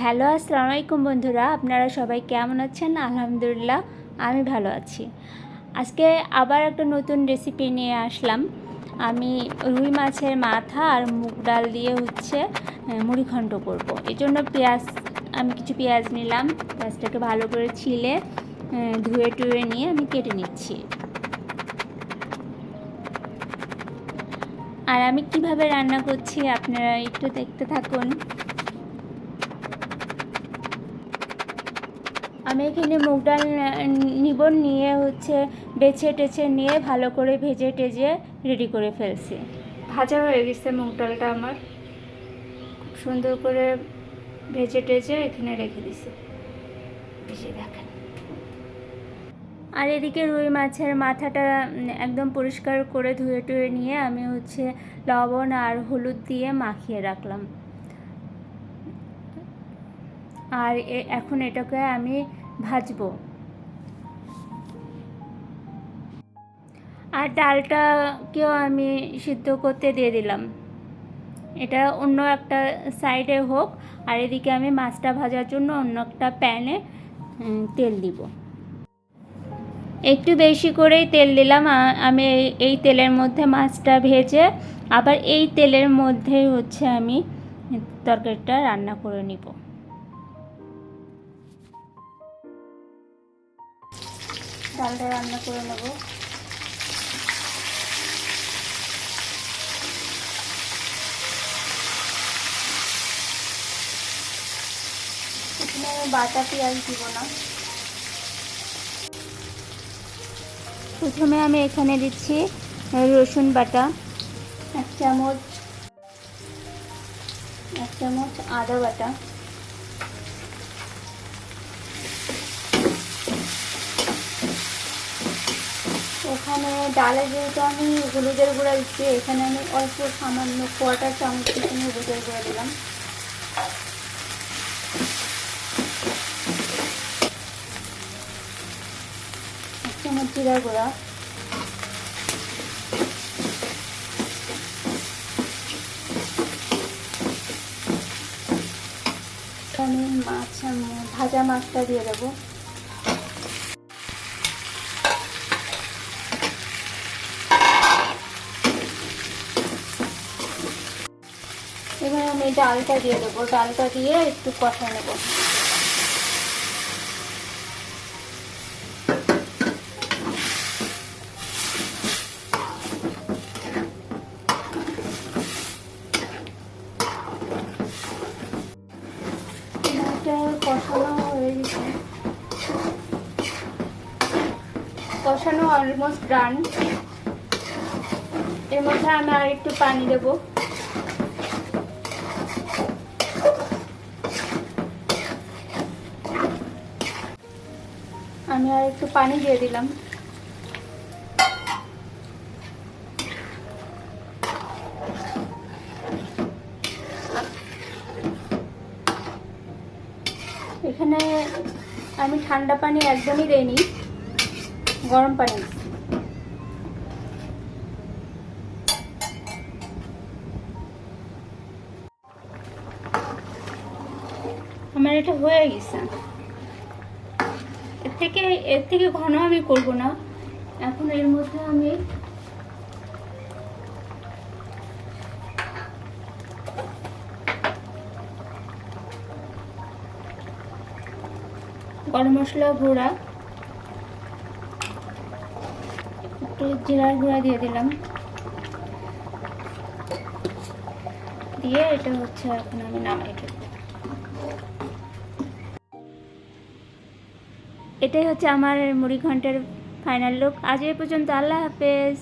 Hello আসসালামু আলাইকুম বন্ধুরা। আপনারা সবাই কেমন আছেন? আলহামদুলিল্লাহ আমি ভালো আছি। আজকে আবার একটা নতুন রেসিপি নিয়ে আসলাম। আমি রুই মাছের মাথা আর মুগ ডাল দিয়ে হচ্ছে আহ, মুড়িঘণ্ট করব। এই জন্য পেঁয়াজ আমি কিছু পেঁয়াজ নিলাম। পেঁয়াজটাকে ভালো করে ছিলে ধুয়ে টুয়ে নিয়ে আমি কেটে নিচ্ছি। আর আমি কীভাবে রান্না করছি আপনারা একটু দেখতে থাকুন। আমি এখানে মুগ ডাল নিব নিয়ে হচ্ছে বেছে টেছে নিয়ে ভালো করে ভেজে টেজে রেডি করে ফেলছি। ভাজা হয়ে গেছে মুগ ডালটা আমার। খুব সুন্দর করে ভেজে টেজে এখানে রেখে দিছি। ভেজে দেখেন। আর এদিকে রুই মাছের মাথাটা একদম পরিষ্কার করে ধুয়ে টুয়ে নিয়ে আমি হচ্ছে লবণ আর হলুদ দিয়ে মাখিয়ে রাখলাম। আর এখন এটাকে আমি ভাজবো। আর ডালটাকেও আমি সিদ্ধ করতে দিয়ে দিলাম। এটা অন্য একটা সাইডে হোক, আর এদিকে আমি মাছটা ভাজার জন্য অন্য একটা প্যানে তেল দিব। একটু বেশি করেই তেল দিলাম আমি এই- এই তেলের মধ্যে মাছটা ভেজে, আবার এই তেলের মধ্যেই হচ্ছে আমি তরকারিটা রান্না করে নিব। ডালটা রান্না করে নেব। এখানে আমি বাটা পেঁয়াজ দিব না। প্রথমে আমি এখানে দিচ্ছি রসুন বাটা, এক চামচ এক চামচ আদা বাটা। এখানে ডালে যেহেতু আমি হলুদের গুঁড়া দিচ্ছি, এখানে আমি অল্প সামান্য কোয়াটার চামচ এখানে হলুদের গুঁড়া দিলাম। চামচ জিরা গুঁড়া। আমি মাছ ভাজা মাছটা দিয়ে দেবো। আমি ডালটা দিয়ে দেবো। ডালটা দিয়ে একটু কষা নেব। কষানো হয়ে গেছে। কষানো অলমোস্ট ডান এর মধ্যে আমি আর একটু পানি দেবো। আমি আর একটু পানি দিয়ে দিলাম। এখানে আমি ঠান্ডা পানি একদমই দেইনি, গরম পানি। আমার এটা হয়ে গেছে। থেকে, এর থেকে ঘন আমি করব না। এখন এর মধ্যে আমি গরম মশলা গুঁড়া, একটু জিরার গুঁড়া দিয়ে দিলাম। দিয়ে এটা হচ্ছে এখন আমি নামাই। ফেলব এটাই হচ্ছে আমার মুড়ি ঘন্টের ফাইনাল লুক আজ এ পর্যন্ত আল্লাহ হাফেজ।